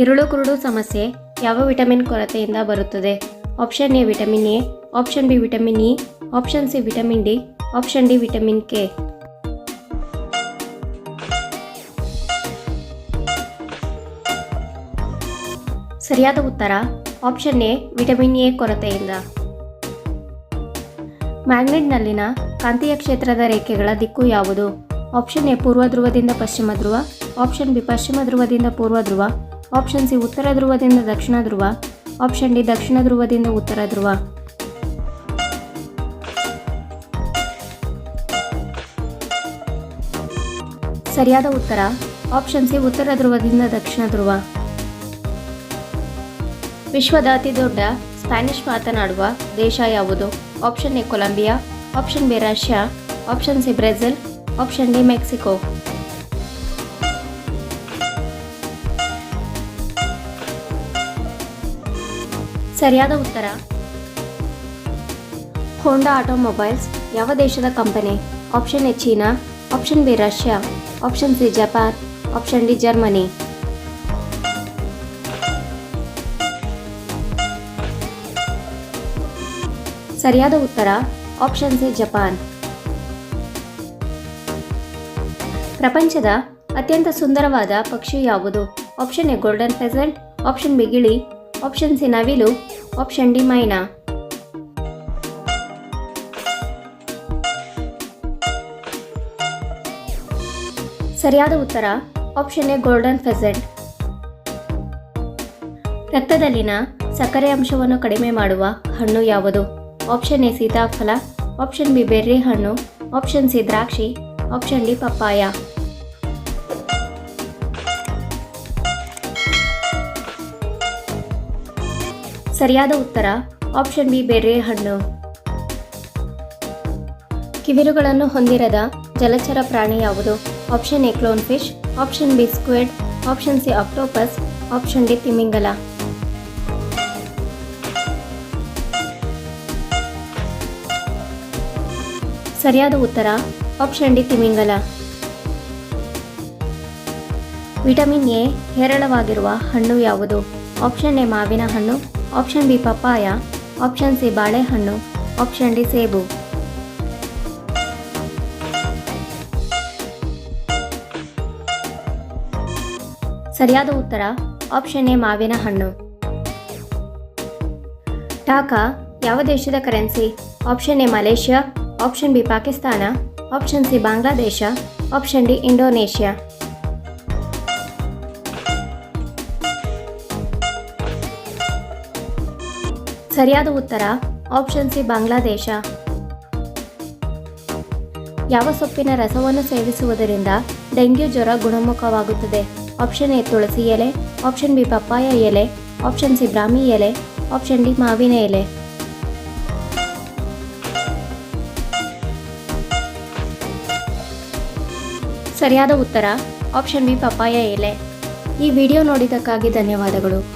ಇರುಳು ಕುರುಡು ಸಮಸ್ಯೆ ಯಾವ ವಿಟಮಿನ್ ಕೊರತೆಯಿಂದ ಬರುತ್ತದೆ? Option A vitamin A, option B vitamin E, option C vitamin D, option D vitamin K. ಸರಿಯಾದ ಉತ್ತರ, ಆಪ್ಷನ್ ಎ ವಿಟಮಿನ್ ಎ ಕೊರತೆಯಿಂದ. ಮ್ಯಾಗ್ನೆಟ್ನಲ್ಲಿನ ಕಾಂತೀಯ ಕ್ಷೇತ್ರದ ರೇಖೆಗಳ ದಿಕ್ಕು ಯಾವುದು? ಆಪ್ಷನ್ ಎ ಪೂರ್ವ ಧ್ರುವದಿಂದ ಪಶ್ಚಿಮ ಧ್ರುವ, ಆಪ್ಷನ್ ಬಿ ಪಶ್ಚಿಮ ಧ್ರುವದಿಂದ ಪೂರ್ವ ಧ್ರುವ. ಆಪ್ಷನ್ ಸಿ ಉತ್ತರ ಧ್ರುವದಿಂದ ದಕ್ಷಿಣ ಧ್ರುವ ಆಪ್ಷನ್ ಡಿ ದಕ್ಷಿಣ ಧ್ರುವದಿಂದ ಉತ್ತರ ಧ್ರುವ ಸರಿಯಾದ ಉತ್ತರ. ಆಪ್ಷನ್ ಸಿ ಉತ್ತರ ಧ್ರುವದಿಂದ ದಕ್ಷಿಣ ಧ್ರುವ ವಿಶ್ವದ ಅತಿ ದೊಡ್ಡ ಸ್ಪ್ಯಾನಿಷ್ ಮಾತನಾಡುವ ದೇಶ ಯಾವುದು? Option A Colombia option B Russia option C Brazil option D Mexico ಸರಿಯಾದ ಉತ್ತರ? ಹೋಂಡಾ ಆಟೋಮೊಬೈಲ್ಸ್ ಯಾವ ದೇಶದ company? Option A China option B Russia option C Japan option D Germany. ಸರಿಯಾದ ಉತ್ತರ ಆಪ್ಷನ್ ಸಿ ಜಪಾನ್. ಪ್ರಪಂಚದ ಅತ್ಯಂತ ಸುಂದರವಾದ ಪಕ್ಷಿ ಯಾವುದು? Option A golden pheasant option B ಗಿಳಿ ಆಪ್ಷನ್ ಸಿ ನವಿಲು ಆಪ್ಷನ್ ಡಿ ಮೈನಾ ಸರಿಯಾದ ಉತ್ತರ ಆಪ್ಷನ್ ಎ ಗೋಲ್ಡನ್ ಫೆಸೆಂಟ್ ರಕ್ತದಲ್ಲಿನ ಸಕ್ಕರೆ ಅಂಶವನ್ನು ಕಡಿಮೆ ಮಾಡುವ ಹಣ್ಣು ಯಾವುದು? ಆಪ್ಷನ್ ಎ ಸೀತಾಫಲ ಆಪ್ಷನ್ ಬಿ ಬೆರ್ರಿ ಹಣ್ಣು ಆಪ್ಷನ್ ಸಿ ದ್ರಾಕ್ಷಿ ಆಪ್ಷನ್ ಡಿ ಪಪ್ಪಾಯ. ಸರಿಯಾದ ಉತ್ತರ ಆಪ್ಷನ್ ಬಿ ಬೇರೆ ಹಣ್ಣು. ಕಿವಿರುಗಳನ್ನು ಹೊಂದಿರದ ಜಲಚರ ಪ್ರಾಣಿ ಯಾವುದು? Option A clown fish option B squid option C octopus option D ತಿಮಿಂಗಲ. ಸರಿಯಾದ ಉತ್ತರ ಆಪ್ಷನ್ ಡಿ ತಿಮಿಂಗಲ. ವಿಟಮಿನ್ ಎ ಹೇರಳವಾಗಿರುವ ಹಣ್ಣು ಯಾವುದು? ಆಪ್ಷನ್ ಎ ಮಾವಿನ ಹಣ್ಣು option B papaya option C ಬಾಳೆಹಣ್ಣು. ಆಪ್ಷನ್ ಡಿ ಸೇಬು. ಸರಿಯಾದ ಉತ್ತರ ಆಪ್ಷನ್ ಎ ಮಾವಿನ ಹಣ್ಣು. ಟಾಕಾ ಯಾವ ದೇಶದ currency option A Malaysia. Option B Pakistan. Option C Bangladesh. Option D Indonesia. ಸರಿಯಾದ ಉತ್ತರ ಆಪ್ಷನ್ ಸಿ ಬಾಂಗ್ಲಾದೇಶ. ಯಾವ ಸೊಪ್ಪಿನ ರಸವನ್ನು ಸೇವಿಸುವುದರಿಂದ ಡೆಂಗ್ಯೂ ಜ್ವರ ಗುಣಮುಖವಾಗುತ್ತದೆ? ಆಪ್ಷನ್ ಎ ತುಳಸಿ ಎಲೆ ಆಪ್ಷನ್ ಬಿ ಪಪ್ಪಾಯ ಎಲೆ ಆಪ್ಷನ್ ಸಿ ಬ್ರಾಹ್ಮಿ ಎಲೆ ಆಪ್ಷನ್ ಡಿ ಮಾವಿನ ಎಲೆ. ಸರಿಯಾದ ಉತ್ತರ ಆಪ್ಷನ್ ಬಿ ಪಪ್ಪಾಯ ಎಲೆ. ಈ ವಿಡಿಯೋ ನೋಡಿದ್ದಕ್ಕಾಗಿ ಧನ್ಯವಾದಗಳು.